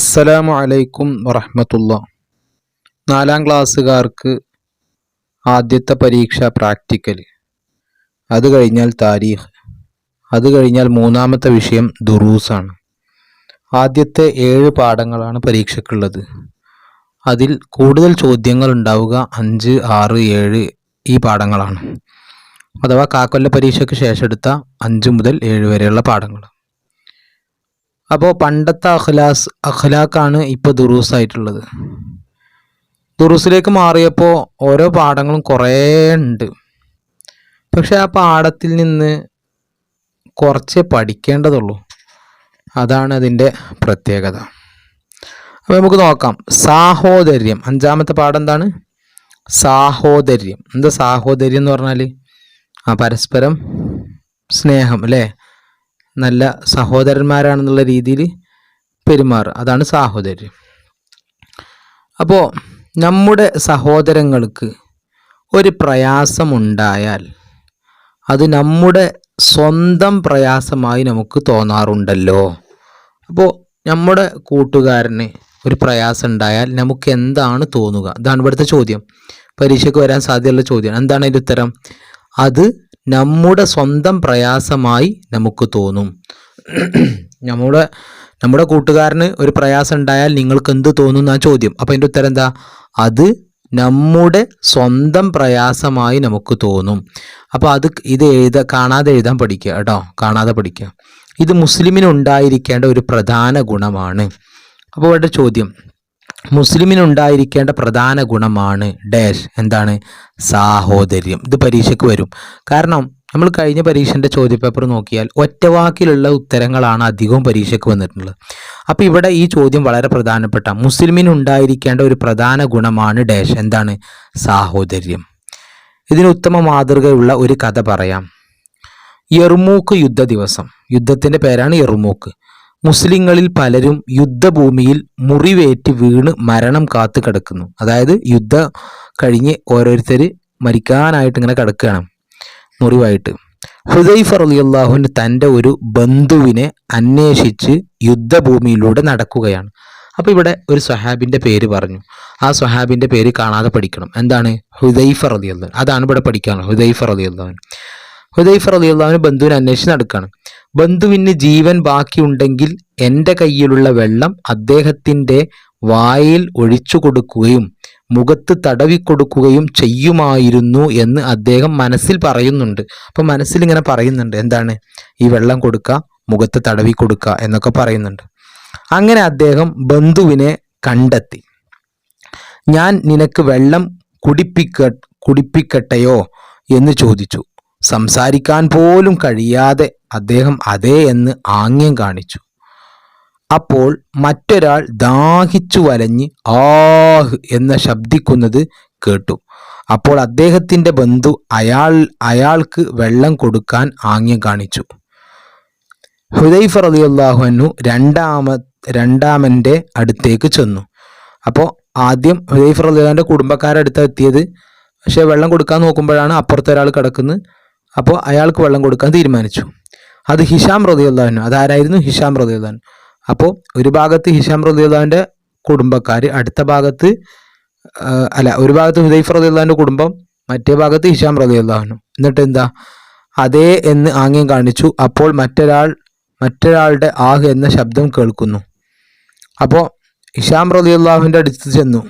അസ്സലാമു അലൈക്കും വറഹമത്തുള്ള. നാലാം ക്ലാസ്സുകാർക്ക് ആദ്യത്തെ പരീക്ഷ പ്രാക്ടിക്കൽ. അത് കഴിഞ്ഞാൽ താരീഖ്. അത് കഴിഞ്ഞാൽ മൂന്നാമത്തെ വിഷയം ദുറൂസാണ്. ആദ്യത്തെ ഏഴ് പാഠങ്ങളാണ് പരീക്ഷയ്ക്കുള്ളത്. അതിൽ കൂടുതൽ ചോദ്യങ്ങൾ ഉണ്ടാവുക അഞ്ച് ആറ് ഏഴ് ഈ പാഠങ്ങളാണ്. അഥവാ കാക്കൊല്ല പരീക്ഷയ്ക്ക് ശേഷം എടുത്ത അഞ്ച് മുതൽ ഏഴ് വരെയുള്ള പാഠങ്ങൾ അപ്പോൾ പണ്ടത്തെ അഖ്ലാസ് അഖ്ലാഖാണ് ഇപ്പോൾ ദുറൂസായിട്ടുള്ളത്. ദുറൂസിലേക്ക് മാറിയപ്പോൾ ഓരോ പാഠങ്ങളും കുറേ ഉണ്ട്. പക്ഷെ ആ പാഠത്തിൽ നിന്ന് കുറച്ചേ പഠിക്കേണ്ടതുള്ളൂ. അതാണ് അതിന്റെ പ്രത്യേകത. അപ്പോൾ നമുക്ക് നോക്കാം. സാഹോദര്യം. അഞ്ചാമത്തെ പാഠം എന്താണ്? സാഹോദര്യം. എന്താ സാഹോദര്യം എന്ന് പറഞ്ഞാൽ ആ പരസ്പരം സ്നേഹം അല്ലേ? നല്ല സഹോദരന്മാരാണെന്നുള്ള രീതിയിൽ പെരുമാറുക അതാണ് സാഹോദര്യം. അപ്പോൾ നമ്മുടെ സഹോദരങ്ങൾക്ക് ഒരു പ്രയാസമുണ്ടായാൽ അത് നമ്മുടെ സ്വന്തം പ്രയാസമായി നമുക്ക് തോന്നാറുണ്ടല്ലോ. അപ്പോൾ നമ്മുടെ കൂട്ടുകാരന് ഒരു പ്രയാസം ഉണ്ടായാൽ നമുക്ക് എന്താണ് തോന്നുക? ഇതാണ് ഇവിടുത്തെ ചോദ്യം. പരീക്ഷയ്ക്ക് വരാൻ സാധ്യതയുള്ള ചോദ്യം എന്താണ് അതിന്റെ ഉത്തരം? അത് നമ്മുടെ സ്വന്തം പ്രയാസമായി നമുക്ക് തോന്നും. നമ്മുടെ നമ്മുടെ കൂട്ടുകാരന് ഒരു പ്രയാസം ഉണ്ടായാൽ നിങ്ങൾക്ക് എന്ത് തോന്നും എന്നാ ചോദ്യം. അപ്പം അതിന്റെ ഉത്തരം എന്താ? അത് നമ്മുടെ സ്വന്തം പ്രയാസമായി നമുക്ക് തോന്നും. അപ്പോൾ അത് ഇത് എഴുത കാണാതെ എഴുതാൻ പഠിക്കുക കേട്ടോ. കാണാതെ പഠിക്കുക. ഇത് മുസ്ലിമിന് ഉണ്ടായിരിക്കേണ്ട ഒരു പ്രധാന ഗുണമാണ്. അപ്പോൾ ഇവിടെ ചോദ്യം മുസ്ലിമിനുണ്ടായിരിക്കേണ്ട പ്രധാന ഗുണമാണ് ഡാഷ്. എന്താണ്? സാഹോദര്യം. ഇത് പരീക്ഷയ്ക്ക് വരും. കാരണം നമ്മൾ കഴിഞ്ഞ പരീക്ഷന്റെ ചോദ്യപേപ്പർ നോക്കിയാൽ ഒറ്റവാക്കിലുള്ള ഉത്തരങ്ങളാണ് അധികവും പരീക്ഷയ്ക്ക് വന്നിട്ടുള്ളത്. അപ്പോൾ ഇവിടെ ഈ ചോദ്യം വളരെ പ്രധാനപ്പെട്ട മുസ്ലിമിനുണ്ടായിരിക്കേണ്ട ഒരു പ്രധാന ഗുണമാണ് ഡാഷ്. എന്താണ്? സാഹോദര്യം. ഇതിന് ഉത്തമ മാതൃകയുള്ള ഒരു കഥ പറയാം. യർമൂക്ക് യുദ്ധ ദിവസം യുദ്ധത്തിന്റെ പേരാണ് എറുമൂക്ക് മുസ്ലിങ്ങളിൽ പലരും യുദ്ധഭൂമിയിൽ മുറിവേറ്റ് വീണ് മരണം കാത്തു കിടക്കുന്നു. അതായത് യുദ്ധ കഴിഞ്ഞ് ഓരോരുത്തർ മരിക്കാനായിട്ട് ഇങ്ങനെ കിടക്കുകയാണ് മുറിവായിട്ട്. ഹുദൈഫർ അലി അള്ളാഹുവിന് തന്റെ ഒരു ബന്ധുവിനെ അന്വേഷിച്ച് യുദ്ധഭൂമിയിലൂടെ നടക്കുകയാണ്. അപ്പോൾ ഇവിടെ ഒരു സ്വഹാബിന്റെ പേര് പറഞ്ഞു. ആ സ്വഹാബിന്റെ പേര് കാണാതെ പഠിക്കണം. എന്താണ്? ഹുദൈഫർ അലി അള്ളഹൻ അതാണ് ഇവിടെ പഠിക്കാനുള്ളത്. ഹുദൈഫർ അലി അള്ളാഹുൻ ഹുദൈഫർ അലി അള്ളാഹുവിന് ബന്ധുവിനെ അന്വേഷിച്ച് നടക്കുകയാണ് ബന്ധുവിന് ജീവൻ ബാക്കിയുണ്ടെങ്കിൽ എന്റെ കയ്യിലുള്ള വെള്ളം അദ്ദേഹത്തിന്റെ വായിൽ ഒഴിച്ചു കൊടുക്കുകയും മുഖത്ത് തടവിക്കൊടുക്കുകയും ചെയ്യുമായിരുന്നു എന്ന് അദ്ദേഹം മനസ്സിൽ പറയുന്നുണ്ട്. അപ്പം മനസ്സിൽ ഇങ്ങനെ പറയുന്നുണ്ട്. എന്താണ്? ഈ വെള്ളം കൊടുക്കുക മുഖത്ത് തടവി കൊടുക്കുക എന്നൊക്കെ പറയുന്നുണ്ട്. അങ്ങനെ അദ്ദേഹം ബന്ധുവിനെ കണ്ടെത്തി. ഞാൻ നിനക്ക് വെള്ളം കുടിപ്പിക്ക കുടിപ്പിക്കട്ടെയോ എന്ന് ചോദിച്ചു. സംസാരിക്കാൻ പോലും കഴിയാതെ അദ്ദേഹം അതേ എന്ന് ആംഗ്യം കാണിച്ചു. അപ്പോൾ മറ്റൊരാൾ ദാഹിച്ചു വലഞ്ഞ് ആഹ് എന്ന ശബ്ദിക്കുന്നത് കേട്ടു. അപ്പോൾ അദ്ദേഹത്തിന്റെ ബന്ധു അയാൾ അയാൾക്ക് വെള്ളം കൊടുക്കാൻ ആംഗ്യം കാണിച്ചു. ഹുദൈഫർ അലിയുല്ലാഹുനു രണ്ടാമ രണ്ടാമന്റെ അടുത്തേക്ക് ചെന്നു. അപ്പോൾ ആദ്യം ഹുദൈഫർ അലിയുടെ കുടുംബക്കാരടുത്ത് എത്തിയത്. പക്ഷേ വെള്ളം കൊടുക്കാൻ നോക്കുമ്പോഴാണ് അപ്പുറത്തെ ഒരാൾ കിടക്കുന്നത്. അപ്പോൾ അയാൾക്ക് വെള്ളം കൊടുക്കാൻ തീരുമാനിച്ചു. അത് ഹിഷാം റതിയുള്ളവനു അതാരായിരുന്നു? ഹിഷാം റതിയുള്ളവൻ അപ്പോൾ ഒരു ഭാഗത്ത് ഹിഷാം റതിയുള്ളവന്റെ കുടുംബക്കാർ അടുത്ത ഭാഗത്ത് അല്ല ഒരു ഭാഗത്ത് ഹുദൈഫ് റതിയുള്ളവന്റെ കുടുംബം മറ്റേ ഭാഗത്ത് ഹിഷാം റതിയുള്ളവനു എന്നിട്ട് എന്താ? അതേ എന്ന് ആംഗ്യം കാണിച്ചു. അപ്പോൾ മറ്റൊരാൾ മറ്റൊരാളുടെ ആഹ് എന്ന ശബ്ദം കേൾക്കുന്നു. അപ്പോൾ ഇഷാം റലിയുള്ളാഹുവിന്റെ അടുത്ത് ചെന്നു.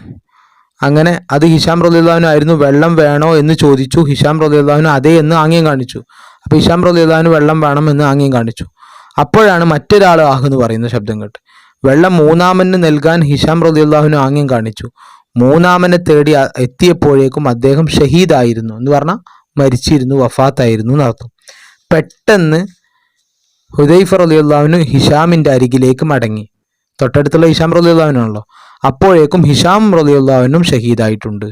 അങ്ങനെ അത് ഹിഷാം ആയിരുന്നു. വെള്ളം വേണോ എന്ന് ചോദിച്ചു. ഹിഷാം റലിയുള്ളാഹുന് അതേ എന്ന് ആംഗ്യം കാണിച്ചു. അപ്പോൾ ഹിഷാം റലിയുള്ളാഹുന് വെള്ളം വേണം എന്ന് ആംഗ്യം കാണിച്ചു. അപ്പോഴാണ് മറ്റൊരാൾ ആഹ് എന്ന് പറയുന്ന ശബ്ദം കേട്ട്. വെള്ളം മൂന്നാമന് നൽകാൻ ഹിഷാം റലിയുള്ളാഹുന് ആംഗ്യം കാണിച്ചു. മൂന്നാമനെ തേടി എത്തിയപ്പോഴേക്കും അദ്ദേഹം ഷഹീദായിരുന്നു എന്ന് പറഞ്ഞാൽ മരിച്ചിരുന്നു വഫാത്തായിരുന്നു എന്നർത്ഥം. പെട്ടെന്ന് ഹുദൈഫർ അലിയുള്ളാവിന് ഹിഷാമിന്റെ അരികിലേക്ക് മടങ്ങി. തൊട്ടടുത്തുള്ള ഹിഷാം റലിയുള്ളാവിനാണല്ലോ അപ്പോഴേക്കും ഹിഷാം റലിയുള്ളാവിനും ഷഹീദായിട്ടുണ്ട്.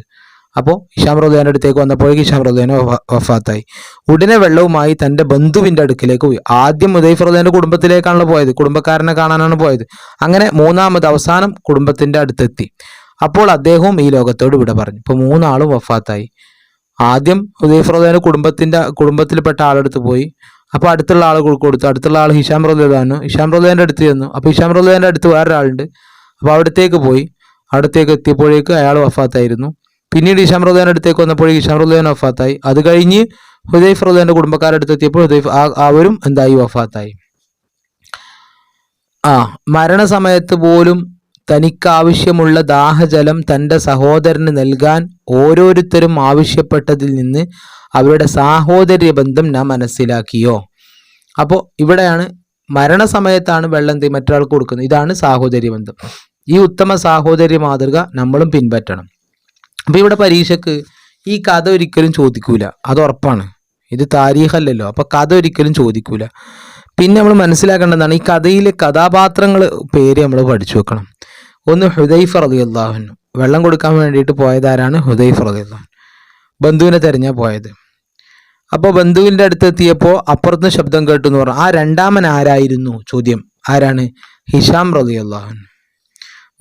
അപ്പോൾ ഹിഷാം റലിയാന്റെ അടുത്തേക്ക് വന്നപ്പോഴേക്കും ഹിഷാം റലിയാന് വഫാത്തായി. ഉടനെ വെള്ളവുമായി തന്റെ ബന്ധുവിന്റെ അടുക്കിലേക്ക് പോയി. ആദ്യം മുദൈഫ് റലിയാന്റെ കുടുംബത്തിലേക്കാണല്ലോ പോയത്. കുടുംബക്കാരനെ കാണാനാണ് പോയത്. അങ്ങനെ മൂന്നാമത് അവസാനം കുടുംബത്തിന്റെ അടുത്തെത്തി. അപ്പോൾ അദ്ദേഹവും ഈ ലോകത്തോട് വിട പറഞ്ഞു. ഇപ്പോൾ മൂന്നാളും വഫാത്തായി. ആദ്യം ഹുദൈഫ് റലിയാന്റെ കുടുംബത്തിന്റെ കുടുംബത്തിൽപ്പെട്ട ആളെടുത്ത് പോയി. അപ്പോൾ അടുത്തുള്ള ആൾ കൊടുത്തു. അടുത്തുള്ള ആൾ ഹിഷാം റലിയാണ് ഹിഷാം റലിയാന്റെ അടുത്ത് ചെന്നു. അപ്പോൾ ഹിഷാം റലിയാന്റെ അടുത്ത് വേറൊരാളുണ്ട്. അപ്പോൾ അവിടത്തേക്ക് പോയി. അവിടത്തേക്ക് എത്തിയപ്പോഴേക്ക് അയാൾ വഫാത്തായിരുന്നു. പിന്നീട് ഇഷാം റോദാന്റെ അടുത്തേക്ക് വന്നപ്പോഴേക്ക് ഇഷാം റോദാൻ വഫാത്തായി. അത് കഴിഞ്ഞ് ഹുദൈഫ് റുദ്ദേന്റെ കുടുംബക്കാരുടെ അടുത്ത് എത്തിയപ്പോൾ ഹുദൈഫ് അവരും എന്തായി? വഫാത്തായി. ആ മരണസമയത്ത് പോലും തനിക്കാവശ്യമുള്ള ദാഹജലം തന്റെ സഹോദരന് നൽകാൻ ഓരോരുത്തരും ആവശ്യപ്പെട്ടതിൽ നിന്ന് അവരുടെ സാഹോദര്യ ബന്ധം ഞാൻ മനസ്സിലാക്കിയോ? അപ്പോൾ ഇവിടെയാണ് മരണസമയത്താണ് വെള്ളം മറ്റൊരാൾക്ക് കൊടുക്കുന്നത്. ഇതാണ് സാഹോദര്യ ബന്ധം. ഈ ഉത്തമ സാഹോദര്യ മാതൃക നമ്മളും പിൻപറ്റണം. അപ്പോൾ ഇവിടെ പരീക്ഷയ്ക്ക് ഈ കഥ ഒരിക്കലും ചോദിക്കൂല. അത് ഉറപ്പാണ്. ഇത് താരീഖല്ലല്ലോ. അപ്പോൾ കഥ ഒരിക്കലും ചോദിക്കൂല. പിന്നെ നമ്മൾ മനസ്സിലാക്കേണ്ടതാണ് ഈ കഥയിലെ കഥാപാത്രങ്ങൾ പേര് നമ്മൾ പഠിച്ചു വെക്കണം. ഒന്ന് ഹുദൈഫ് റളിയല്ലാഹുവിനു വെള്ളം കൊടുക്കാൻ വേണ്ടിയിട്ട് പോയതാരാണ് ഹുദൈഫ് റളിയല്ലാഹു ബന്ധുവിനെ തെരഞ്ഞാ പോയത്. അപ്പോൾ ബന്ധുവിന്റെ അടുത്ത് എത്തിയപ്പോൾ അപ്പുറത്ത് ശബ്ദം കേട്ടു എന്ന് പറഞ്ഞു. ആ രണ്ടാമൻ ആരായിരുന്നു? ചോദ്യം. ആരാണ്? ഹിഷാം റളിയല്ലാഹു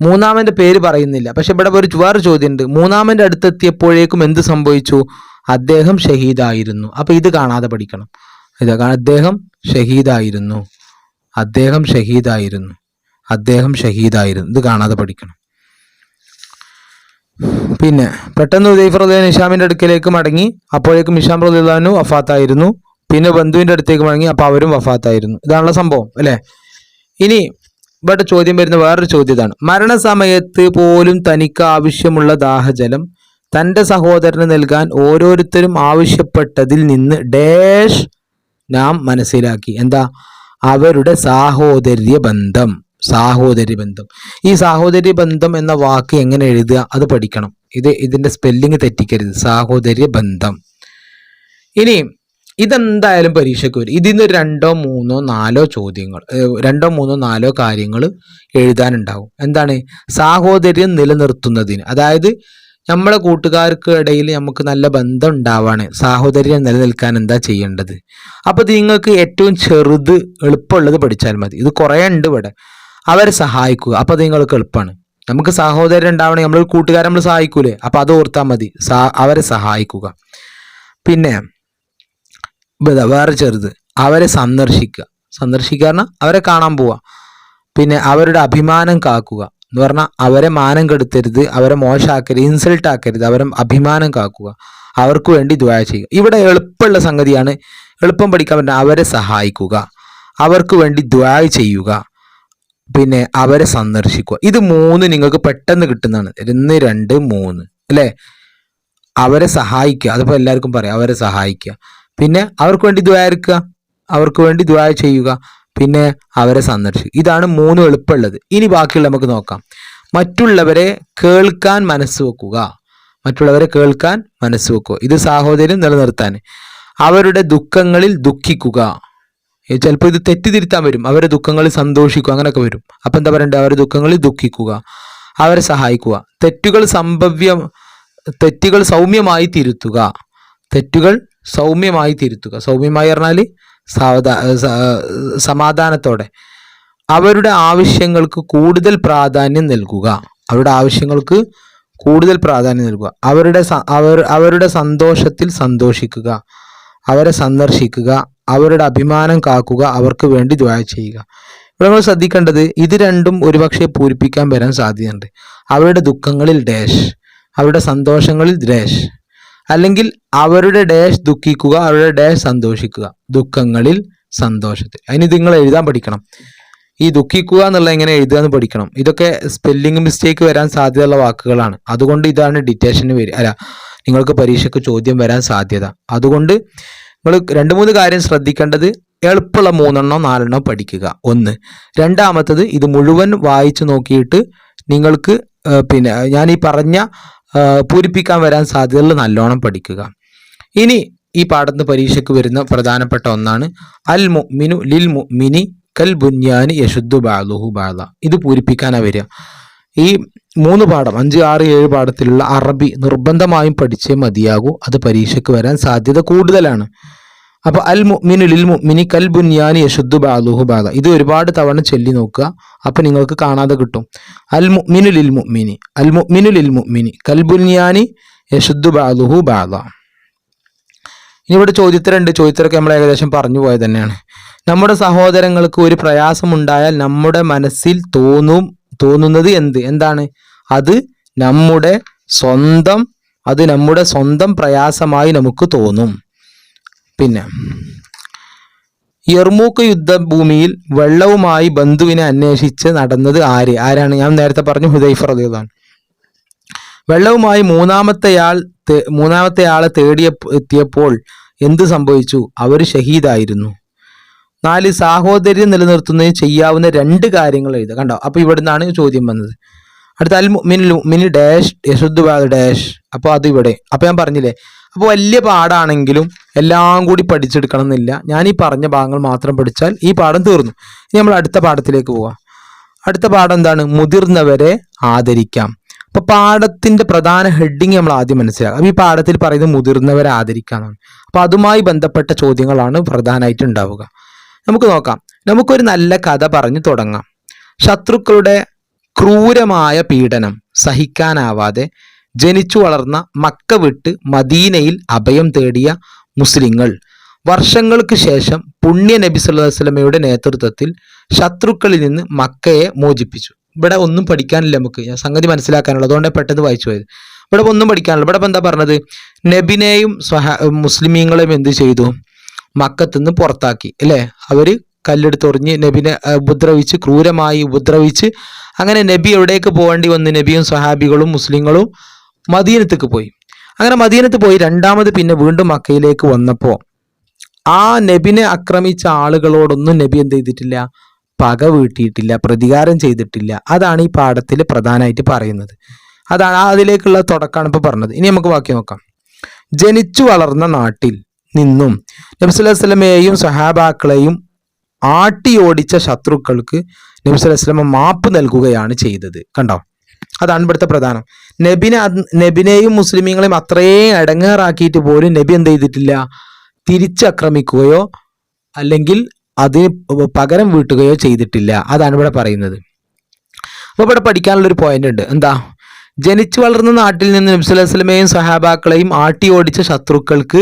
മൂന്നാമന്റെ പേര് പറയുന്നില്ല. പക്ഷെ ഇവിടെ ഒരു വേറെ ചോദ്യമുണ്ട്. മൂന്നാമന്റെ അടുത്തെത്തിയപ്പോഴേക്കും എന്ത് സംഭവിച്ചു? അദ്ദേഹം ഷഹീദായിരുന്നു. അപ്പൊ ഇത് കാണാതെ പഠിക്കണം. ഇതാ അദ്ദേഹം ഷഹീദായിരുന്നു. അദ്ദേഹം ഷഹീദായിരുന്നു. അദ്ദേഹം ഷഹീദായിരുന്നു. ഇത് കാണാതെ പഠിക്കണം. പിന്നെ പെട്ടെന്ന് ഉദയ്ഫ് റദിയാൻ ഇഷാമിന്റെ അടുക്കലേക്ക് മടങ്ങി. അപ്പോഴേക്കും ഇഷാം റദിയാനു വഫാത്തായിരുന്നു. പിന്നെ ബന്ധുവിന്റെ അടുത്തേക്ക് മടങ്ങി. അപ്പൊ അവരും വഫാത്തായിരുന്നു. ഇതാണുള്ള സംഭവം അല്ലേ? ഇനി ഇവിടെ ചോദ്യം വരുന്ന വേറൊരു ചോദ്യം ഇതാണ് മരണസമയത്ത് പോലും തനിക്ക് ആവശ്യമുള്ള ദാഹജലം തന്റെ സഹോദരന് നൽകാൻ ഓരോരുത്തരും ആവശ്യപ്പെട്ടതിൽ നിന്ന് ഡേഷ് നാം മനസ്സിലാക്കി. എന്താ? അവരുടെ സാഹോദര്യ ബന്ധം. സാഹോദര്യ ബന്ധം. ഈ സാഹോദര്യ ബന്ധം എന്ന വാക്ക് എങ്ങനെ എഴുതുക? അത് പഠിക്കണം. ഇത് ഇതിന്റെ സ്പെല്ലിംഗ് തെറ്റിക്കരുത്. സാഹോദര്യ ബന്ധം. ഇനി ഇതെന്തായാലും പരീക്ഷയ്ക്ക് വരും. ഇതിൽ നിന്ന് രണ്ടോ മൂന്നോ നാലോ ചോദ്യങ്ങൾ രണ്ടോ മൂന്നോ നാലോ കാര്യങ്ങൾ എഴുതാനുണ്ടാവും. എന്താണ്? സാഹോദര്യം നിലനിർത്തുന്നതിന്. അതായത് നമ്മളെ കൂട്ടുകാർക്ക് ഇടയിൽ നമുക്ക് നല്ല ബന്ധം ഉണ്ടാവാണ്. സാഹോദര്യം നിലനിൽക്കാൻ എന്താ ചെയ്യേണ്ടത്? അപ്പോൾ നിങ്ങൾക്ക് ഏറ്റവും ചെറുത് എളുപ്പമുള്ളത് പഠിച്ചാൽ മതി. ഇത് കുറേ ഉണ്ട് ഇവിടെ. അവരെ സഹായിക്കുക. അപ്പോൾ നിങ്ങൾക്ക് എളുപ്പമാണ്. നമുക്ക് സഹോദരൻ ഉണ്ടാവണേ നമ്മൾ കൂട്ടുകാരെ നമ്മൾ സഹായിക്കൂലേ? അപ്പോൾ അത് ഓർത്താൽ മതി. അവരെ സഹായിക്കുക. പിന്നെ വേറെ ചെറുത്. അവരെ സന്ദർശിക്കുക. സന്ദർശിക്കുക പറഞ്ഞാൽ അവരെ കാണാൻ പോവുക പിന്നെ അവരുടെ അഭിമാനം കാക്കുക. എന്ന് പറഞ്ഞാൽ അവരെ മാനം കെടുത്തരുത് അവരെ മോശമാക്കരുത് ഇൻസൾട്ട് ആക്കരുത് അവരെ അഭിമാനം കാക്കുക. അവർക്ക് വേണ്ടി ദ്വായ ചെയ്യുക. ഇവിടെ എളുപ്പമുള്ള സംഗതിയാണ് എളുപ്പം പഠിക്കാൻ പറ്റുന്ന അവരെ സഹായിക്കുക. അവർക്ക് വേണ്ടി ദ്വായ ചെയ്യുക. പിന്നെ അവരെ സന്ദർശിക്കുക. ഇത് മൂന്ന് നിങ്ങൾക്ക് പെട്ടെന്ന് കിട്ടുന്നതാണ്. ഒന്ന് രണ്ട് മൂന്ന്. അല്ലേ? അവരെ സഹായിക്കുക. അതിപ്പോൾ എല്ലാവർക്കും പറയാം അവരെ സഹായിക്കുക. പിന്നെ അവർക്ക് വേണ്ടി ദ്വാരിക്കുക അവർക്ക് വേണ്ടി ദ്വാ ചെയ്യുക. പിന്നെ അവരെ സന്ദർശിക്കുക. ഇതാണ് മൂന്ന് എളുപ്പമുള്ളത്. ഇനി ബാക്കിയുള്ള നമുക്ക് നോക്കാം. മറ്റുള്ളവരെ കേൾക്കാൻ മനസ്സ് വെക്കുക. മറ്റുള്ളവരെ കേൾക്കാൻ മനസ്സ് വെക്കുക. ഇത് സാഹോദര്യം നിലനിർത്താൻ. അവരുടെ ദുഃഖങ്ങളിൽ ദുഃഖിക്കുക. ചിലപ്പോൾ ഇത് തെറ്റിതിരുത്താൻ വരും. അവരുടെ ദുഃഖങ്ങളിൽ സന്തോഷിക്കുക. അങ്ങനെയൊക്കെ വരും. അപ്പം എന്താ പറയണ്ടേ? അവരുടെ ദുഃഖങ്ങളിൽ ദുഃഖിക്കുക. അവരെ സഹായിക്കുക. തെറ്റുകൾ സംഭവ്യ തെറ്റുകൾ സൗമ്യമായി തിരുത്തുക. തെറ്റുകൾ സൗമ്യമായി തിരുത്തുക. സൗമ്യമായി പറഞ്ഞാൽ സാവധാ സമാധാനത്തോടെ. അവരുടെ ആവശ്യങ്ങൾക്ക് കൂടുതൽ പ്രാധാന്യം നൽകുക. അവരുടെ ആവശ്യങ്ങൾക്ക് കൂടുതൽ പ്രാധാന്യം നൽകുക. അവരുടെ അവർ അവരുടെ സന്തോഷത്തിൽ സന്തോഷിക്കുക. അവരെ സന്ദർശിക്കുക. അവരുടെ അഭിമാനം കാക്കുക. അവർക്ക് വേണ്ടി ദ്വായ ചെയ്യുക. ഇവിടെ നമ്മൾ ശ്രദ്ധിക്കേണ്ടത് ഇത് രണ്ടും ഒരുപക്ഷെ പൂരിപ്പിക്കാൻ വരാൻ സാധ്യതയുണ്ട്. അവരുടെ ദുഃഖങ്ങളിൽ ഡാഷ്. അവരുടെ സന്തോഷങ്ങളിൽ ഡാഷ്. അല്ലെങ്കിൽ അവരുടെ ഡേഷ് ദുഃഖിക്കുക അവരുടെ ഡാഷ് സന്തോഷിക്കുക. ദുഃഖങ്ങളിൽ സന്തോഷത്തിൽ അതിന് നിങ്ങൾ എഴുതാൻ പഠിക്കണം. ഈ ദുഃഖിക്കുക എന്നുള്ള എങ്ങനെ എഴുതുക എന്ന് പഠിക്കണം. ഇതൊക്കെ സ്പെല്ലിംഗ് മിസ്റ്റേക്ക് വരാൻ സാധ്യതയുള്ള വാക്കുകളാണ്. അതുകൊണ്ട് ഇതാണ് ഡിറ്റേഷന് വരിക അല്ല നിങ്ങൾക്ക് പരീക്ഷയ്ക്ക് ചോദ്യം വരാൻ സാധ്യത. അതുകൊണ്ട് നിങ്ങൾ രണ്ട് മൂന്ന് കാര്യം ശ്രദ്ധിക്കേണ്ടത് എളുപ്പമുള്ള മൂന്നെണ്ണോ നാലെണ്ണോ പഠിക്കുക. ഒന്ന്. രണ്ടാമത്തത് ഇത് മുഴുവൻ വായിച്ചു നോക്കിയിട്ട് നിങ്ങൾക്ക് പിന്നെ ഞാൻ ഈ പറഞ്ഞ പൂരിപ്പിക്കാൻ വരാൻ സാധ്യതകൾ നല്ലോണം പഠിക്കുക. ഇനി ഈ പാഠത്തിന് പരീക്ഷയ്ക്ക് വരുന്ന പ്രധാനപ്പെട്ട ഒന്നാണ് അൽ മുഅ്മിനു ലിൽ മുഅ്മിനി കൽ ബുന്യാനി യശുദ്ധു ബാലുഹു ബാല ഇത് പൂരിപ്പിക്കാനാണ് വരിക. ഈ മൂന്ന് പാഠം അഞ്ച് ആറ് ഏഴ് പാഠത്തിലുള്ള അറബി നിർബന്ധമായും പഠിച്ചേ മതിയാകൂ. അത് പരീക്ഷയ്ക്ക് വരാൻ സാധ്യത കൂടുതലാണ്. അപ്പൊ അൽ മുഅ്മിനു ലിൽ മുഅ്മിനി കൽ ബുന്യാനി യശുദ്ധു ബാലുഹു ബാദ ഇത് ഒരുപാട് തവണ ചൊല്ലി നോക്കുക. അപ്പൊ നിങ്ങൾക്ക് കാണാതെ കിട്ടും. അൽ മുഅ്മിനു ലിൽ മുഅ്മിനി അൽ മുഅ്മിനു ലിൽ മുഅ്മിനി കൽ ബുന്യാനി യശുദ്ധു ബാലുഹു ബാദ ഇനി ഇവിടെ ചോദ്യത്തിലുണ്ട്. ചോദ്യത്തിലൊക്കെ നമ്മൾ ഏകദേശം പറഞ്ഞു പോയത് തന്നെയാണ്. നമ്മുടെ സഹോദരങ്ങൾക്ക് ഒരു പ്രയാസമുണ്ടായാൽ നമ്മുടെ മനസ്സിൽ തോന്നും തോന്നുന്നത് എന്ത്? എന്താണ്? അത് നമ്മുടെ സ്വന്തം അത് നമ്മുടെ സ്വന്തം പ്രയാസമായി നമുക്ക് തോന്നും. പിന്നെ യർമൂക്ക് യുദ്ധഭൂമിയിൽ വെള്ളവുമായി ബന്ധുവിനെ അന്വേഷിച്ച് നടന്നത് ആര്? ആരാണ്? ഞാൻ നേരത്തെ പറഞ്ഞു ഹുദൈഫർ അതിയതാണ് വെള്ളവുമായി മൂന്നാമത്തെയാൾ മൂന്നാമത്തെയാളെ തേടിയ എത്തിയപ്പോൾ എന്ത് സംഭവിച്ചു? അവർ ഷഹീദായിരുന്നു. നാല് സാഹോദര്യം നിലനിർത്തുന്നതിന് ചെയ്യാവുന്ന രണ്ട് കാര്യങ്ങൾ എഴുതുക. കണ്ടോ? അപ്പൊ ഇവിടുന്നാണ് ചോദ്യം വന്നത്. അടുത്ത അൽ മിനിൽ മിനി ഡാഷ് യശുദ്ധ ഡാഷ്. അപ്പോൾ അത് ഇവിടെ. അപ്പോൾ ഞാൻ പറഞ്ഞില്ലേ അപ്പോൾ വലിയ പാടാണെങ്കിലും എല്ലാം കൂടി പഠിച്ചെടുക്കണം എന്നില്ല ഞാൻ ഈ പറഞ്ഞ ഭാഗങ്ങൾ മാത്രം പഠിച്ചാൽ ഈ പാഠം തീർന്നു. ഇനി നമ്മൾ അടുത്ത പാഠത്തിലേക്ക് പോവാം. അടുത്ത പാഠം എന്താണ്? മുതിർന്നവരെ ആദരിക്കാം. അപ്പൊ പാഠത്തിന്റെ പ്രധാന ഹെഡിങ് നമ്മൾ ആദ്യം മനസ്സിലാക്കാം. ഈ പാഠത്തിൽ പറയുന്നത് മുതിർന്നവരെ ആദരിക്കാം അപ്പൊ അതുമായി ബന്ധപ്പെട്ട ചോദ്യങ്ങളാണ് പ്രധാനമായിട്ട് ഉണ്ടാവുക. നമുക്ക് നോക്കാം. നമുക്കൊരു നല്ല കഥ പറഞ്ഞു തുടങ്ങാം. ശത്രുക്കളുടെ ക്രൂരമായ പീഡനം സഹിക്കാനാവാതെ ജനിച്ചു വളർന്ന മക്ക വിട്ട് മദീനയിൽ അഭയം തേടിയ മുസ്ലിങ്ങൾ. വർഷങ്ങൾക്ക് ശേഷം പുണ്യ നബി സല്ലല്ലാഹു അലൈഹി വസല്ലമയുടെ നേതൃത്വത്തിൽ ശത്രുക്കളിൽ നിന്ന് മക്കയെ മോചിപ്പിച്ചു. ഇവിടെ ഒന്നും പഠിക്കാനില്ല നമുക്ക്. ഞാൻ സംഗതി മനസ്സിലാക്കാനുള്ളത്. അതുകൊണ്ട് പെട്ടെന്ന് വായിച്ചു പോയത്. ഇവിടെ ഒന്നും പഠിക്കാനില്ല. ഇവിടെ എന്താ പറഞ്ഞത്? നബിനെയും സ്വഹ മുസ്ലിമീങ്ങളെയും എന്ത് ചെയ്തു? മക്കത്തുനിന്ന് പുറത്താക്കി. അല്ലേ? അവർ കല്ലെടുത്തൊറിഞ്ഞ് നബിനെ ഉപദ്രവിച്ച് ക്രൂരമായി ഉപദ്രവിച്ച് അങ്ങനെ നബി എവിടേക്ക് പോകേണ്ടി വന്ന്? നബിയും സ്വഹാബികളും മുസ്ലിങ്ങളും മദീനത്തേക്ക് പോയി. അങ്ങനെ മദീനത്ത് പോയി. രണ്ടാമത് പിന്നെ വീണ്ടും മക്കയിലേക്ക് വന്നപ്പോൾ ആ നബിനെ ആക്രമിച്ച ആളുകളോടൊന്നും നബി എന്ത് ചെയ്തിട്ടില്ല? പക വീട്ടിയിട്ടില്ല പ്രതികാരം ചെയ്തിട്ടില്ല. അതാണ് ഈ പാഠത്തിൽ പ്രധാനമായിട്ട് പറയുന്നത്. അതാണ് അതിലേക്കുള്ള തുടക്കമാണ് ഇപ്പോൾ പറഞ്ഞത്. ഇനി നമുക്ക് ബാക്കി നോക്കാം. ജനിച്ചു വളർന്ന നാട്ടിൽ നിന്നും നബ്സുലസ്ലമയെയും സഹാബാക്കളെയും ആട്ടിയോടിച്ച ശത്രുക്കൾക്ക് നബിസ് നബ്സുലസ്ലമ മാപ്പ് നൽകുകയാണ് ചെയ്തത്. കണ്ടോ? അതാണ് ഇവിടുത്തെ പ്രധാനം. നബിനെ നബിനെയും മുസ്ലിമീങ്ങളെയും അത്രയും അടങ്ങേറാക്കിയിട്ട് പോലും നബി എന്ത് ചെയ്തിട്ടില്ല? തിരിച്ചാക്രമിക്കുകയോ അല്ലെങ്കിൽ അതിന് പകരം വീട്ടുകയോ ചെയ്തിട്ടില്ല. അതാണ് ഇവിടെ പറയുന്നത്. അപ്പോൾ ഇവിടെ പഠിക്കാനുള്ളൊരു പോയിന്റ് ഉണ്ട്. എന്താ? ജനിച്ചു വളർന്ന നാട്ടിൽ നിന്ന് നബി സ്വല്ലല്ലാഹു അലൈഹി വസല്ലമയെയും സഹാബാക്കളെയും ആട്ടി ഓടിച്ച ശത്രുക്കൾക്ക്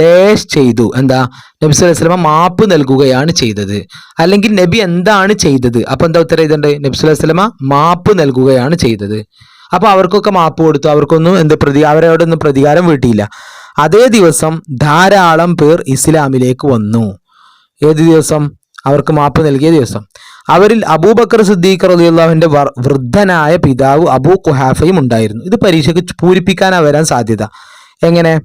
ഡേഷ് ചെയ്തു. എന്താ? നബി സ്വല്ലല്ലാഹു അലൈഹി വസല്ലമ മാപ്പ് നൽകുകയാണ് ചെയ്തത്. അല്ലെങ്കിൽ നബി എന്താണ് ചെയ്തത്? അപ്പൊ എന്താ ഉത്തരം ഇതുണ്ട് അലൈഹി വസല്ലമ മാപ്പ് നൽകുകയാണ് ചെയ്തത്. അപ്പൊ അവർക്കൊക്കെ മാപ്പ് കൊടുത്തു. അവർക്കൊന്നും എന്ത് പ്രതി അവരോടൊന്നും പ്രതികാരം വീട്ടിയില്ല. അതേ ദിവസം ധാരാളം പേർ ഇസ്ലാമിലേക്ക് വന്നു. ഏത് ദിവസം? അവർക്ക് മാപ്പ് നൽകിയ ദിവസം. അവരിൽ അബൂബക്കർ സിദ്ദീഖ് വർ- വൃദ്ധനായ പിതാവ് അബൂ ഖുഹാഫയും ഉണ്ടായിരുന്നു. ഇത് പരീക്ഷയ്ക്ക് പൂരിപ്പിക്കാനാ വരാൻ സാധ്യത. എങ്ങനെ?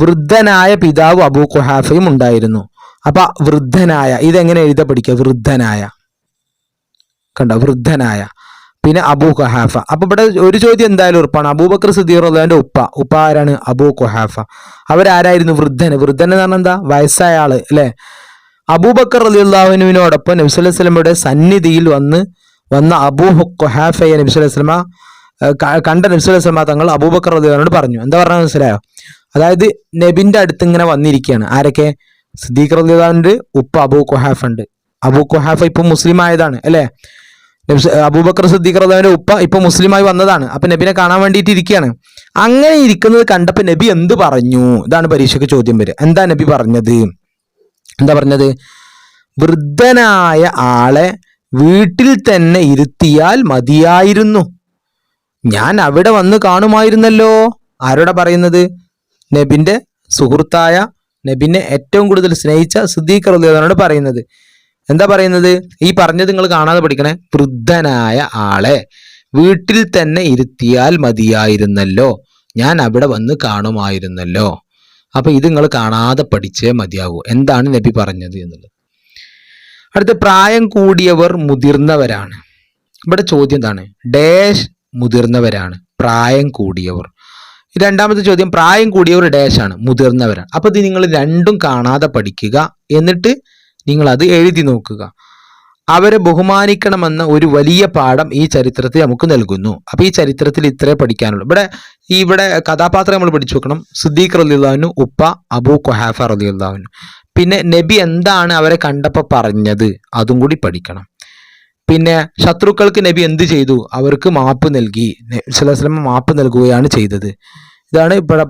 വൃദ്ധനായ പിതാവ് അബൂ ഖുഹാഫയും ഉണ്ടായിരുന്നു. അപ്പൊ വൃദ്ധനായ ഇതെങ്ങനെ എഴുത പഠിക്കുക വൃദ്ധനായ. കണ്ടോ? വൃദ്ധനായ. പിന്നെ അബൂ ഖുഹാഫ. അപ്പൊ ഇവിടെ ഒരു ചോദ്യം എന്തായാലും ഉറപ്പാണ്. അബൂബക്കർ സിദ്ദീഖ് റളിയല്ലാഹുവിന്റെ ഉപ്പ. ഉപ്പ ആരാണ്? അബൂ ഖുഹാഫ. അവരാരായിരുന്നു വൃദ്ധന് വൃദ്ധൻ എന്ന് പറഞ്ഞാൽ എന്താ? വയസ്സായ ആൾ അല്ലെ? അബൂബക്കർ അലിയുള്ളാഹുനുവിനോടൊപ്പം നബി സല്ലല്ലാഹു അലൈഹി സന്നിധിയിൽ വന്ന് വന്ന അബൂ ഖുഹാഫയെ നബി സല്ലല്ലാഹു അലൈഹി വസല്ലമ ഏഹ് ക- കണ്ട നബി സല്ലല്ലാഹു തങ്ങൾ അബൂബക്കർ അലിയുള്ളവനോട് പറഞ്ഞു. എന്താ പറഞ്ഞാൽ മനസ്സിലായോ? അതായത് നബിന്റെ അടുത്ത് ഇങ്ങനെ വന്നിരിക്കുകയാണ്. ആരൊക്കെ? സിദ്ദീഖ് റളിയല്ലാഹുവിന്റെ ഉപ്പ അബൂ ഖുഹാഫ് ഉണ്ട്. അബൂ ഖുഹാഫ ഇപ്പൊ മുസ്ലിം ആയതാണ് അല്ലേ? അബൂബക്കർ സിദ്ദീഖ് റളിയല്ലാഹുവിന്റെ ഉപ്പ ഇപ്പൊ മുസ്ലിമായി വന്നതാണ്. അപ്പൊ നബിനെ കാണാൻ വേണ്ടിയിട്ട് ഇരിക്കുകയാണ്. അങ്ങനെ ഇരിക്കുന്നത് കണ്ടപ്പോൾ നബി എന്ത് പറഞ്ഞു? ഇതാണ് പരീക്ഷയ്ക്ക് ചോദ്യം വരിക. എന്താ നബി പറഞ്ഞത്? എന്താ പറഞ്ഞത്? വൃദ്ധനായ ആളെ വീട്ടിൽ തന്നെ ഇരുത്തിയാൽ മതിയായിരുന്നു. ഞാൻ അവിടെ വന്ന് കാണുമായിരുന്നല്ലോ. ആരോടാ പറയുന്നത്? നബിന്റെ സുഹൃത്തായ നബിനെ ഏറ്റവും കൂടുതൽ സ്നേഹിച്ച സിദ്ദീഖ് റളിയല്ലാഹുവിനോട് പറയുന്നത്. എന്താ പറയുന്നത്? ഈ പറഞ്ഞത് നിങ്ങൾ കാണാതെ പഠിക്കണേ. വൃദ്ധനായ ആളെ വീട്ടിൽ തന്നെ ഇരുത്തിയാൽ മതിയായിരുന്നല്ലോ. ഞാൻ അവിടെ വന്ന് കാണുമായിരുന്നല്ലോ. അപ്പൊ ഇത് നിങ്ങൾ കാണാതെ പഠിച്ചേ മതിയാകൂ എന്താണ് നബി പറഞ്ഞത് എന്നുള്ളത്? അടുത്ത പ്രായം കൂടിയവർ മുതിർന്നവരാണ്. ഇവിടെ ചോദ്യം എന്താണ്? ഡാഷ് മുതിർന്നവരാണ്. പ്രായം കൂടിയവർ. രണ്ടാമത്തെ ചോദ്യം പ്രായം കൂടിയവർ ഡാഷ് ആണ് മുതിർന്നവരാണ്. അപ്പൊ ഇത് നിങ്ങൾ രണ്ടും കാണാതെ പഠിക്കുക. എന്നിട്ട് നിങ്ങൾ അത് എഴുതി നോക്കുക. അവരെ ബഹുമാനിക്കണമെന്ന ഒരു വലിയ പാഠം ഈ ചരിത്രത്തിൽ നമുക്ക് നൽകുന്നു. അപ്പൊ ഈ ചരിത്രത്തിൽ ഇത്രേ പഠിക്കാനുള്ളൂ. ഇവിടെ ഇവിടെ കഥാപാത്രം നമ്മൾ പഠിച്ചു വെക്കണം. സിദ്ദീഖ് റലിയുള്ളവനു ഉപ്പ അബൂ ഖുഹാഫ റലിയുള്ളവനു പിന്നെ നബി എന്താണ് അവരെ കണ്ടപ്പോൾ പറഞ്ഞത്? അതും കൂടി പഠിക്കണം. പിന്നെ ശത്രുക്കൾക്ക് നബി എന്ത് ചെയ്തു? അവർക്ക് മാപ്പ് നൽകി. സ്വലസ്ലമ മാപ്പ് നൽകുകയാണ് ചെയ്തത്. ഇതാണ് ഇവിടെ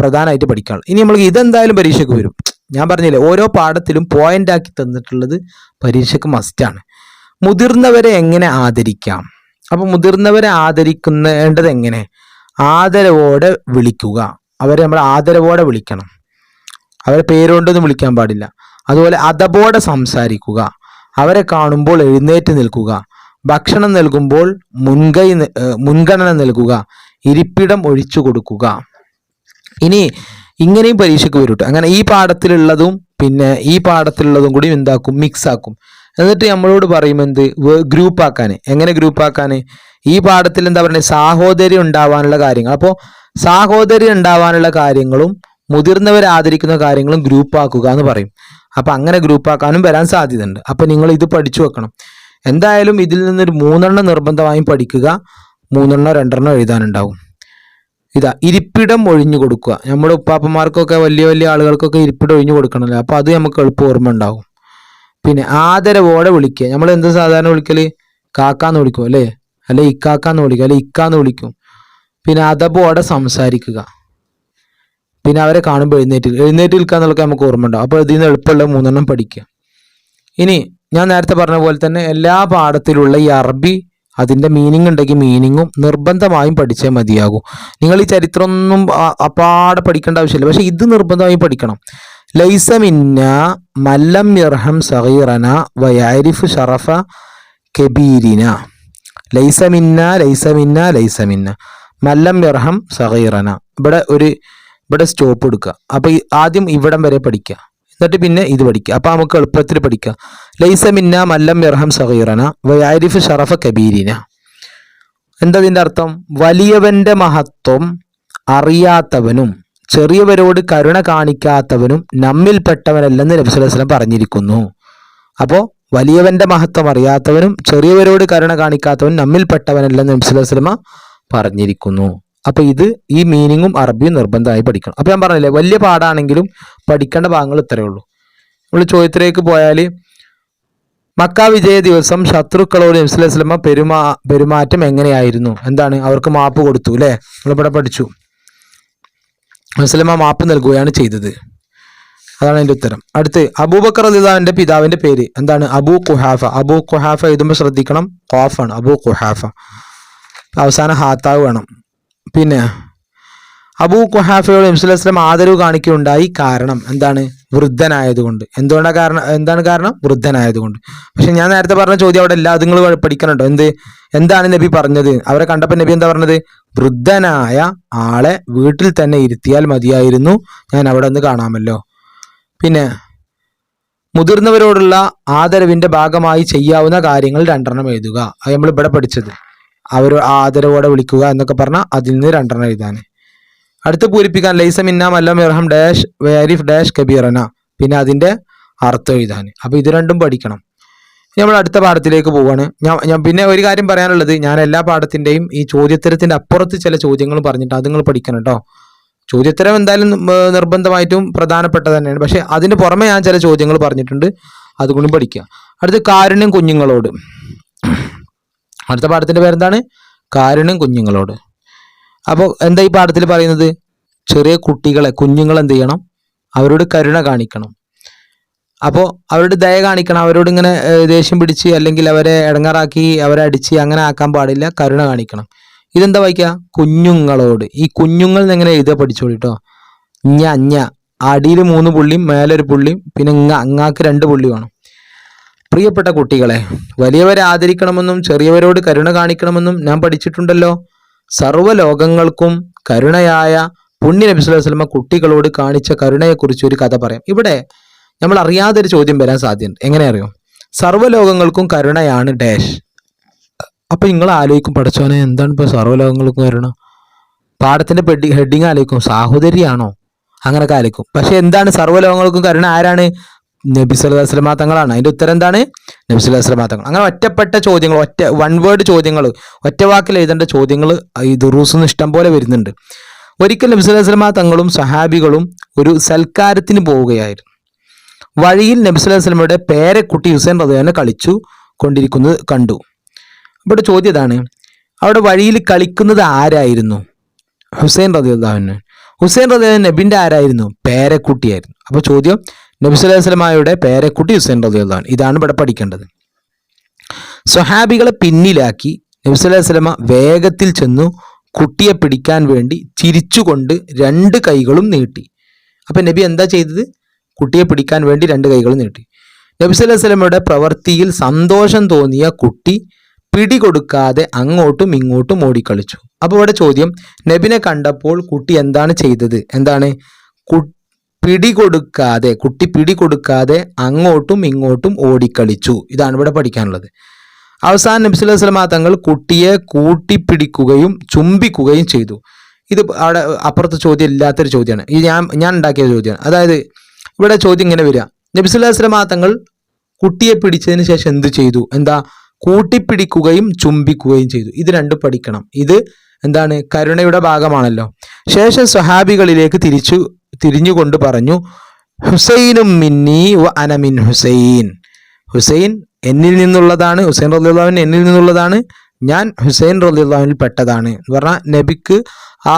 പ്രധാനമായിട്ട് പഠിക്കാനുള്ളത്. ഇനി നമ്മൾ ഇതെന്തായാലും പരീക്ഷയ്ക്ക് വരും. ഞാൻ പറഞ്ഞില്ലേ ഓരോ പാഠത്തിലും പോയിന്റ് ആക്കി തന്നിട്ടുള്ളത് പരീക്ഷയ്ക്ക് മസ്റ്റാണ് മുതിർന്നവരെ എങ്ങനെ ആദരിക്കാം? അപ്പോൾ മുതിർന്നവരെ ആദരിക്കുന്നേണ്ടത് എങ്ങനെ? ആദരവോടെ വിളിക്കുക. അവരെ നമ്മൾ ആദരവോടെ വിളിക്കണം. അവരെ പേരുകൊണ്ടൊന്നും വിളിക്കാൻ പാടില്ല. അതുപോലെ അതബോടെ സംസാരിക്കുക. അവരെ കാണുമ്പോൾ എഴുന്നേറ്റ് നിൽക്കുക. ഭക്ഷണം നൽകുമ്പോൾ മുൻകൈ മുൻഗണന നൽകുക. ഇരിപ്പിടം ഒഴിച്ചു കൊടുക്കുക. ഇനി ഇങ്ങനെയും പരീക്ഷയ്ക്ക് വരും അങ്ങനെ ഈ പാഠത്തിലുള്ളതും പിന്നെ ഈ പാഠത്തിലുള്ളതും കൂടി എന്താക്കും? മിക്സ് ആക്കും. എന്നിട്ട് നമ്മളോട് പറയും എന്ത്? ഗ്രൂപ്പ് ആക്കാൻ എങ്ങനെ ഗ്രൂപ്പ് ആക്കാൻ ഈ പാഠത്തിൽ എന്താ പറയുക സാഹോദര്യം ഉണ്ടാവാനുള്ള കാര്യങ്ങൾ. അപ്പോൾ സാഹോദര്യം ഉണ്ടാവാനുള്ള കാര്യങ്ങളും മുതിർന്നവരെ ആദരിക്കുന്ന കാര്യങ്ങളും ഗ്രൂപ്പ് ആക്കുക എന്ന് പറയും. അപ്പൊ അങ്ങനെ ഗ്രൂപ്പ് ആക്കാനും വരാൻ സാധ്യതയുണ്ട്. അപ്പൊ നിങ്ങൾ ഇത് പഠിച്ചു വെക്കണം. എന്തായാലും ഇതിൽ നിന്നൊരു മൂന്നെണ്ണം നിർബന്ധമായും പഠിക്കുക. മൂന്നെണ്ണോ രണ്ടെണ്ണോ എഴുതാനുണ്ടാവും. ഇതാ ഇരിപ്പിടം ഒഴിഞ്ഞു കൊടുക്കുക. നമ്മുടെ ഉപ്പാപ്പന്മാർക്കൊക്കെ വലിയ വലിയ ആളുകൾക്കൊക്കെ ഇരിപ്പിടം ഒഴിഞ്ഞു കൊടുക്കണമല്ലോ. അപ്പോൾ അത് നമുക്ക് എളുപ്പം ഓർമ്മ ഉണ്ടാവും. പിന്നെ ആദരവോടെ വിളിക്കുക. നമ്മൾ എന്ത് സാധാരണ വിളിക്കൽ? കാക്കാന്ന് വിളിക്കും അല്ലേ? അല്ലെ ഇക്കാക്കാന്ന് വിളിക്കും അല്ലെ ഇക്കാന്ന് വിളിക്കും. പിന്നെ അതബോടെ സംസാരിക്കുക. പിന്നെ അവരെ കാണുമ്പോൾ എഴുന്നേറ്റ് എഴുന്നേറ്റ് നിൽക്കുക നമുക്ക് ഓർമ്മ ഉണ്ടാവും. അപ്പോൾ ഇതിൽ നിന്ന് എളുപ്പമുള്ള മൂന്നെണ്ണം പഠിക്കുക. ഇനി ഞാൻ നേരത്തെ പറഞ്ഞ പോലെ തന്നെ എല്ലാ പാഠത്തിലുള്ള ഈ അറബി അതിന്റെ മീനിങ് ഉണ്ടെങ്കിൽ മീനിങ്ങും നിർബന്ധമായും പഠിച്ചേ മതിയാകൂ. നിങ്ങൾ ഈ ചരിത്രമൊന്നും അപ്പാടെ പഠിക്കേണ്ട ആവശ്യമില്ല. പക്ഷേ ഇത് നിർബന്ധമായും പഠിക്കണം. ലൈസ മിന്ന മല്ലം യർഹം സഗീറന വയാരിഫ് ഷറഫ കബീരിന. ലൈസമിന്ന ലൈസ മിന്ന ലൈസ മിന്ന. മല്ലം യർഹം സഗീറന. ഇവിടെ ഒരു ഇവിടെ സ്റ്റോപ്പ് എടുക്കുക. അപ്പൊ ആദ്യം ഇവിടം വരെ പഠിക്കുക. എന്നിട്ട് പിന്നെ ഇത് പഠിക്കുക. അപ്പൊ നമുക്ക് എളുപ്പത്തിൽ പഠിക്കുക ലൈസ മിന്ന മല്ലം യർഹം സഹീറന വയാരിഫ് ഷറഫ കബീരിന. എന്താ ഇതിന്റെ അർത്ഥം? വലിയവന്റെ മഹത്വം അറിയാത്തവനും ചെറിയവരോട് കരുണ കാണിക്കാത്തവനും നമ്മിൽപ്പെട്ടവനല്ലെന്ന് നബിസ്വലം പറഞ്ഞിരിക്കുന്നു. അപ്പോൾ വലിയവന്റെ മഹത്വം അറിയാത്തവനും ചെറിയവരോട് കരുണ കാണിക്കാത്തവൻ നമ്മിൽപ്പെട്ടവനല്ലെന്ന് നബിസ്വലമ പറഞ്ഞിരിക്കുന്നു. അപ്പൊ ഇത് ഈ മീനിങ്ങും അറബിയും നിർബന്ധമായി പഠിക്കണം. അപ്പൊ ഞാൻ പറഞ്ഞില്ലേ വലിയ പാടാണെങ്കിലും പഠിക്കേണ്ട ഭാഗങ്ങൾ ഇത്രയേ ഉള്ളൂ. നമ്മൾ ചോദ്യത്തിലേക്ക് പോയാൽ മക്ക വിജയ ദിവസം ശത്രുക്കളോട് നബ്സുലമ പെരുമാ പെരുമാറ്റം എങ്ങനെയായിരുന്നു? എന്താണ്? അവർക്ക് മാപ്പ് കൊടുത്തു അല്ലേ? നമ്മളിവിടെ പഠിച്ചു. മുസ്ലിമ മാപ്പ് നൽകുകയാണ് ചെയ്തത്. അതാണ് അതിന്റെ ഉത്തരം. അടുത്ത് അബൂബക്കർ അലിദാന്റെ പിതാവിന്റെ പേര്. എന്താണ്? അബൂ കുഹാഫ അബൂ കുഹാഫ എഴുതുമ്പോൾ ശ്രദ്ധിക്കണം. ഖാഫാണ്. അബൂ കുഹാഫ അവസാനം ഹാത്താവ് വേണം. പിന്നെ അബൂ കുഹാഫയോട് നബ്സുലം ആദരവ് കാണിക്കുകയുണ്ടായി കാരണം എന്താണ്? വൃദ്ധനായതുകൊണ്ട്. എന്തുകൊണ്ടാണ് കാരണം? എന്താണ് കാരണം? വൃദ്ധനായതുകൊണ്ട്. പക്ഷെ ഞാൻ നേരത്തെ പറഞ്ഞ ചോദ്യം അവിടെ എല്ലാ നിങ്ങൾ പഠിക്കണുണ്ടോ? എന്ത്? എന്താണ് നബി പറഞ്ഞത്? അവരെ കണ്ടപ്പോൾ നബി എന്താ പറഞ്ഞത്? വൃദ്ധനായ ആളെ വീട്ടിൽ തന്നെ ഇരുത്തിയാൽ മതിയായിരുന്നു. ഞാൻ അവിടെ നിന്ന് കാണാമല്ലോ. പിന്നെ മുതിർന്നവരോടുള്ള ആദരവിന്റെ ഭാഗമായി ചെയ്യാവുന്ന കാര്യങ്ങൾ രണ്ടെണ്ണം എഴുതുക. അത് നമ്മൾ ഇവിടെ പഠിച്ചത്. അവർ ആദരവോടെ വിളിക്കുക എന്നൊക്കെ പറഞ്ഞാൽ അതിൽ നിന്ന് രണ്ടെണ്ണം എഴുതാൻ. അടുത്ത് പൂരിപ്പിക്കാൻ ലൈസ മിന്ന മല്ലം ഇർഹം ഡാഷ് വേരിഫ് ഡാഷ് കബീറന. പിന്നെ അതിന്റെ അർത്ഥം എഴുതാൻ. അപ്പോൾ ഇത് രണ്ടും പഠിക്കണം. നമ്മൾ അടുത്ത പാഠത്തിലേക്ക് പോവാണ്. ഞാൻ ഞാൻ പിന്നെ ഒരു കാര്യം പറയാനുള്ളത്. ഞാൻ എല്ലാ പാഠത്തിന്റെയും ഈ ചോദ്യത്തരത്തിന്റെ അപ്പുറത്ത് ചില ചോദ്യങ്ങൾ പറഞ്ഞിട്ട് അത് നിങ്ങൾ പഠിക്കണം കേട്ടോ ചോദ്യത്തരം എന്തായാലും നിർബന്ധമായിട്ടും പ്രധാനപ്പെട്ട തന്നെയാണ്. പക്ഷേ അതിന് പുറമെ ഞാൻ ചില ചോദ്യങ്ങൾ പറഞ്ഞിട്ടുണ്ട്. അതുകൊണ്ടും പഠിക്കുക. അടുത്ത് കാരുണ്യം കുഞ്ഞുങ്ങളോട്. അടുത്ത പാഠത്തിന്റെ പേരെന്താണ്? കാരുണ്യം കുഞ്ഞുങ്ങളോട്. അപ്പോൾ എന്താ ഈ പാഠത്തിൽ പറയുന്നത്? ചെറിയ കുട്ടികളെ കുഞ്ഞുങ്ങൾ എന്ത് ചെയ്യണം? അവരോട് കരുണ കാണിക്കണം. അപ്പോൾ അവരോട് ദയ കാണിക്കണം. അവരോട് ഇങ്ങനെ ദേഷ്യം പിടിച്ച് അല്ലെങ്കിൽ അവരെ ഇടങ്ങാറാക്കി അവരെ അടിച്ച് അങ്ങനെ ആക്കാൻ പാടില്ല. കരുണ കാണിക്കണം. ഇതെന്താ വായിക്കുക കുഞ്ഞുങ്ങളോട്. ഈ കുഞ്ഞുങ്ങൾ എങ്ങനെ എഴുതുക പഠിച്ചോളൂ ഞ ഞ. അടിയിൽ മൂന്ന് പുള്ളിയും മേലൊരു പുള്ളിയും പിന്നെ ഇങ്ങ അങ്ങാക്ക് രണ്ട് പുള്ളി വേണം പ്രിയപ്പെട്ട കുട്ടികളെ വലിയവരെ ആദരിക്കണമെന്നും ചെറിയവരോട് കരുണ കാണിക്കണമെന്നും ഞാൻ പഠിച്ചിട്ടുണ്ടല്ലോ. സർവലോകങ്ങൾക്കും കരുണയായ പുണ്യ നബി സ്വല്ലല്ലാഹു അലൈഹി വസല്ലമ കുട്ടികളോട് കാണിച്ച കരുണയെക്കുറിച്ച് ഒരു കഥ പറയാം. ഇവിടെ നമ്മൾ അറിയാതെ ഒരു ചോദ്യം വരാൻ സാധ്യതയുണ്ട്. എങ്ങനെ അറിയോ? സർവലോകങ്ങൾക്കും കരുണയാണ് ഡാഷ് അപ്പൊ നിങ്ങൾ ആലോചിക്കും പഠിച്ചോനെ എന്താണ് ഇപ്പൊ സർവലോകങ്ങൾക്കും കരുണ? പാഠത്തിന്റെ പെഡി ഹെഡിങ് ആലോചിക്കും. സാഹോദര്യാണോ? അങ്ങനെയൊക്കെ ആലോചിക്കും. പക്ഷെ എന്താണ് സർവലോകങ്ങൾക്കും കരുണ? ആരാണ്? നബി സല്ലല്ലാഹു അലൈഹി തങ്ങളാണ് അതിന്റെ ഉത്തരം എന്താണ്? നബി സല്ലല്ലാഹു അലൈഹി തങ്ങൾ അങ്ങനെ ഒറ്റപ്പെട്ട ചോദ്യങ്ങൾ ഒറ്റ വൺ വേർഡ് ചോദ്യങ്ങൾ ഒറ്റ വാക്കിൽ എഴുതേണ്ട ചോദ്യങ്ങൾ ഈ ദുറൂസിന്ന് ഇഷ്ടം പോലെ വരുന്നുണ്ട്. ഒരിക്കൽ നബി സല്ലല്ലാഹു തങ്ങളും സഹാബികളും ഒരു സൽക്കാരത്തിന് പോവുകയായിരുന്നു. വഴിയിൽ നബി സല്ലല്ലാഹു അലൈഹി പേരക്കുട്ടി ഹുസൈൻ റദിയാനെ കളിച്ചു കൊണ്ടിരിക്കുന്നത് കണ്ടു. ഇവിടെ ചോദ്യം ഇതാണ്. അവിടെ വഴിയിൽ കളിക്കുന്നത് ആരായിരുന്നു? ഹുസൈൻ റദിയുള്ളാഹുവിന് ഹുസൈൻ റദിയുള്ളാഹു നബിന്റെ ആരായിരുന്നു? പേരക്കുട്ടിയായിരുന്നു. അപ്പോൾ ചോദ്യം നബി സല്ലല്ലാഹു അലൈഹി വസല്ലമയുടെ പേരക്കുട്ടി ഹുസൈൻ റതിയുള്ളതാണ് ഇതാണ് ഇവിടെ പഠിക്കേണ്ടത്. സ്വഹാബികളെ പിന്നിലാക്കി നബിസ്വല്ലാ വസ്ലമ വേഗത്തിൽ ചെന്നു കുട്ടിയെ പിടിക്കാൻ വേണ്ടി ചിരിച്ചുകൊണ്ട് രണ്ട് കൈകളും നീട്ടി. അപ്പം നബി എന്താ ചെയ്തത്? കുട്ടിയെ പിടിക്കാൻ വേണ്ടി രണ്ട് കൈകളും നീട്ടി. നബി സല്ലല്ലാഹു അലൈഹി വസല്ലമയുടെ പ്രവൃത്തിയിൽ സന്തോഷം തോന്നിയ കുട്ടി പിടികൊടുക്കാതെ അങ്ങോട്ടും ഇങ്ങോട്ടും ഓടിക്കളിച്ചു. അപ്പോൾ ഇവിടെ ചോദ്യം നബിനെ കണ്ടപ്പോൾ കുട്ടി എന്താണ് ചെയ്തത്? എന്താണ്? പിടികൊടുക്കാതെ കുട്ടി പിടികൊടുക്കാതെ അങ്ങോട്ടും ഇങ്ങോട്ടും ഓടിക്കളിച്ചു. ഇതാണ് ഇവിടെ പഠിക്കാനുള്ളത്. അവസാനം നബി സല്ലല്ലാഹു അലൈഹി തങ്ങൾ കുട്ടിയെ കൂട്ടിപ്പിടിക്കുകയും ചുംബിക്കുകയും ചെയ്തു. ഇത് അവിടെ അപ്പുറത്തെ ചോദ്യം ഇല്ലാത്തൊരു ചോദ്യമാണ്. ഇത് ഞാൻ ഞാൻ ഉണ്ടാക്കിയ ചോദ്യമാണ്. അതായത് ഇവിടെ ചോദ്യം ഇങ്ങനെ വരിക. നബി സല്ലല്ലാഹു അലൈഹി തങ്ങൾ കുട്ടിയെ പിടിച്ചതിന് ശേഷം എന്ത് ചെയ്തു? എന്താ? കൂട്ടിപ്പിടിക്കുകയും ചുംബിക്കുകയും ചെയ്തു. ഇത് രണ്ടും പഠിക്കണം. ഇത് എന്താണ്? കരുണയുടെ ഭാഗമാണല്ലോ. ശേഷം സ്വഹാബികളിലേക്ക് തിരിച്ചു തിരിഞ്ഞുകൊണ്ട് പറഞ്ഞു ഹുസൈനും മിന്നി വ അനമിൻ ഹുസൈൻ. ഹുസൈൻ എന്നിൽ നിന്നുള്ളതാണ് ഹുസൈൻ റലിയുള്ളവൻ എന്നിൽ നിന്നുള്ളതാണ്. ഞാൻ ഹുസൈൻ റലിയുള്ളവനിൽ പെട്ടതാണ്. എന്ന് പറഞ്ഞാൽ നബിക്ക് ആ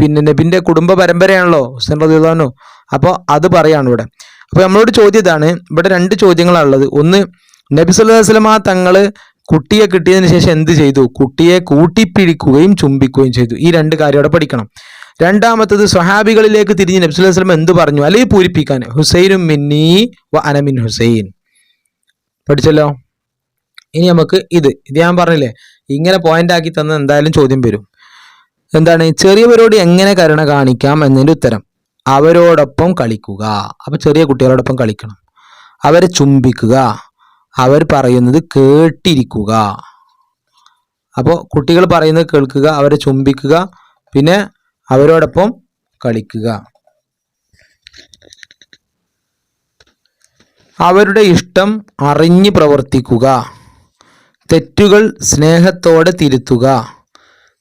പിന്നെ നബിന്റെ കുടുംബ പരമ്പരയാണല്ലോ ഹുസൈൻ റലിയുള്ളവനോ അപ്പോൾ അത് പറയാണ് ഇവിടെ. അപ്പോൾ നമ്മളോട് ചോദ്യം ഇതാണ് ഇവിടെ രണ്ട് ചോദ്യങ്ങളാണുള്ളത് ഒന്ന് നബി സല്ലല്ലാഹു അലൈഹി വസല്ലമ തങ്ങൾ കുട്ടിയെ കിട്ടിയതിന് ശേഷം എന്ത് ചെയ്തു? കുട്ടിയെ കൂട്ടിപ്പിടിക്കുകയും ചുംബിക്കുകയും ചെയ്തു. ഈ രണ്ട് കാര്യം അവിടെ പഠിക്കണം. രണ്ടാമത്തത് സ്വഹാബികളിലേക്ക് തിരിഞ്ഞ് നബി സല്ലല്ലാഹു അലൈഹി വസല്ലം എന്ത് പറഞ്ഞു? അല്ലെങ്കിൽ പൂരിപ്പിക്കാൻ. ഹുസൈനും മിന്നി വ അനമിൻ ഹുസൈൻ. പഠിച്ചല്ലോ? ഇനി നമുക്ക് ഇത്. ഇത് ഞാൻ പറഞ്ഞില്ലേ? ഇങ്ങനെ പോയിന്റ് ആക്കി തന്ന എന്തായാലും ചോദ്യം വരും. എന്താണ്? ചെറിയവരോട് എങ്ങനെ കരുണ കാണിക്കാം എന്നതിന്റെ ഉത്തരം. അവരോടൊപ്പം കളിക്കുക. അപ്പൊ ചെറിയ കുട്ടികളോടൊപ്പം കളിക്കണം. അവരെ ചുംബിക്കുക. അവർ പറയുന്നത് കേട്ടിരിക്കുക. അപ്പോൾ കുട്ടികൾ പറയുന്നത് കേൾക്കുക അവരെ ചുംബിക്കുക. പിന്നെ അവരോടൊപ്പം കളിക്കുക. അവരുടെ ഇഷ്ടം അറിഞ്ഞ് പ്രവർത്തിക്കുക. തെറ്റുകൾ സ്നേഹത്തോടെ തിരുത്തുക.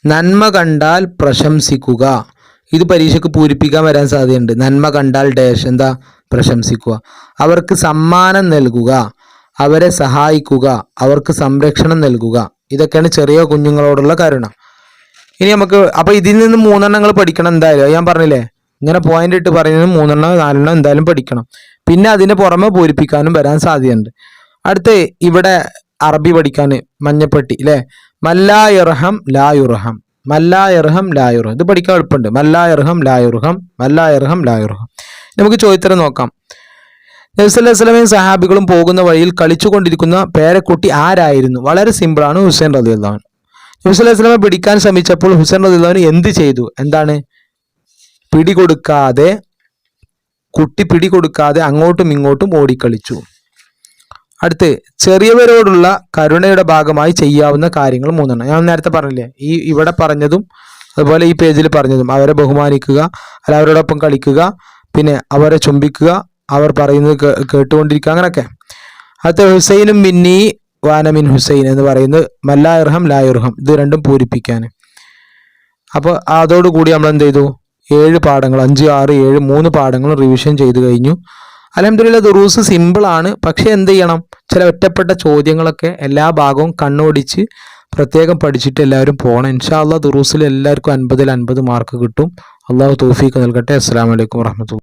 നന്മ കണ്ടാൽ പ്രശംസിക്കുക. ഇത് പരീക്ഷയ്ക്ക് പൂരിപ്പിക്കാൻ വരാൻ സാധ്യതയുണ്ട്. നന്മ കണ്ടാൽ ഡേഷ് എന്താ? പ്രശംസിക്കുക. അവർക്ക് സമ്മാനം നൽകുക. അവരെ സഹായിക്കുക. അവർക്ക് സംരക്ഷണം നൽകുക. ഇതൊക്കെയാണ് ചെറിയ കുഞ്ഞുങ്ങളോടുള്ള കരുണ. ഇനി നമുക്ക് അപ്പൊ ഇതിൽ നിന്ന് മൂന്നെണ്ണങ്ങൾ പഠിക്കണം എന്തായാലും. ഞാൻ പറഞ്ഞില്ലേ? ഇങ്ങനെ പോയിന്റ് ഇട്ട് പറയുന്നത് മൂന്നെണ്ണം നാലെണ്ണം എന്തായാലും പഠിക്കണം. പിന്നെ അതിന് പുറമെ പൂരിപ്പിക്കാനും വരാൻ സാധ്യതയുണ്ട്. അടുത്ത് ഇവിടെ അറബി പഠിക്കാൻ മഞ്ഞപ്പെട്ടി അല്ലേ മല്ലാ ലായുർഹം ലാ യുർഹം. മല്ലാ ഇർഹം ലാ യുർഹം. ഇത് പഠിക്കാൻ എളുപ്പമുണ്ട്. മല്ലാ ലായുർഹം ലാ ലായുർഹം നമുക്ക് ചോദ്യത്തരം നോക്കാം. നബ്സല്ലാസ്ലമയും സഹാബികളും പോകുന്ന വഴിയിൽ കളിച്ചുകൊണ്ടിരിക്കുന്ന പേരക്കുട്ടി ആരായിരുന്നു? വളരെ സിമ്പിളാണ് ഹുസൈൻ നബ്സല്ലാസ്ലമെ പിടിക്കാൻ ശ്രമിച്ചപ്പോൾ ഹുസൈൻ റദിയുള്ളവൻ എന്ത് ചെയ്തു? എന്താണ്? പിടികൊടുക്കാതെ കുട്ടി പിടികൊടുക്കാതെ അങ്ങോട്ടും ഇങ്ങോട്ടും ഓടിക്കളിച്ചു. അടുത്ത് ചെറിയവരോടുള്ള കരുണയുടെ ഭാഗമായി ചെയ്യാവുന്ന കാര്യങ്ങൾ മൂന്നെണ്ണം. ഞാൻ നേരത്തെ പറഞ്ഞില്ലേ ഈ ഇവിടെ പറഞ്ഞതും അതുപോലെ ഈ പേജിൽ പറഞ്ഞതും. അവരെ ബഹുമാനിക്കുക അല്ല അവരോടൊപ്പം കളിക്കുക പിന്നെ അവരെ ചുംബിക്കുക അവർ പറയുന്നത് കേട്ടുകൊണ്ടിരിക്കുക അങ്ങനെയൊക്കെ. അടുത്ത ഹുസൈനും മിന്നി വാനമിൻ ഹുസൈൻ എന്ന് പറയുന്നത് മല്ലായിർഹം ലായുർഹം ഇത് രണ്ടും പൂരിപ്പിക്കാൻ. അപ്പോൾ അതോടുകൂടി നമ്മൾ എന്ത് ചെയ്തു? ഏഴ് പാഠങ്ങൾ അഞ്ച് ആറ് ഏഴ് മൂന്ന് പാഠങ്ങൾ റിവിഷൻ ചെയ്തു കഴിഞ്ഞു. അലഹമില്ല ദുറൂസ് സിമ്പിളാണ് പക്ഷേ എന്ത് ചെയ്യണം? ചില ഒറ്റപ്പെട്ട ചോദ്യങ്ങളൊക്കെ എല്ലാ ഭാഗവും കണ്ണോടിച്ച് പ്രത്യേകം പഠിച്ചിട്ട് എല്ലാവരും പോകണം ഇൻഷാ അള്ളാഹ് ദുറൂസിൽ എല്ലാവർക്കും അൻപതിൽ അൻപത് മാർക്ക് കിട്ടും. അള്ളാഹു തോഫീക്ക് നൽകട്ടെ. അസ്സാം വലൈക്കും വർഹമത്തുള്ള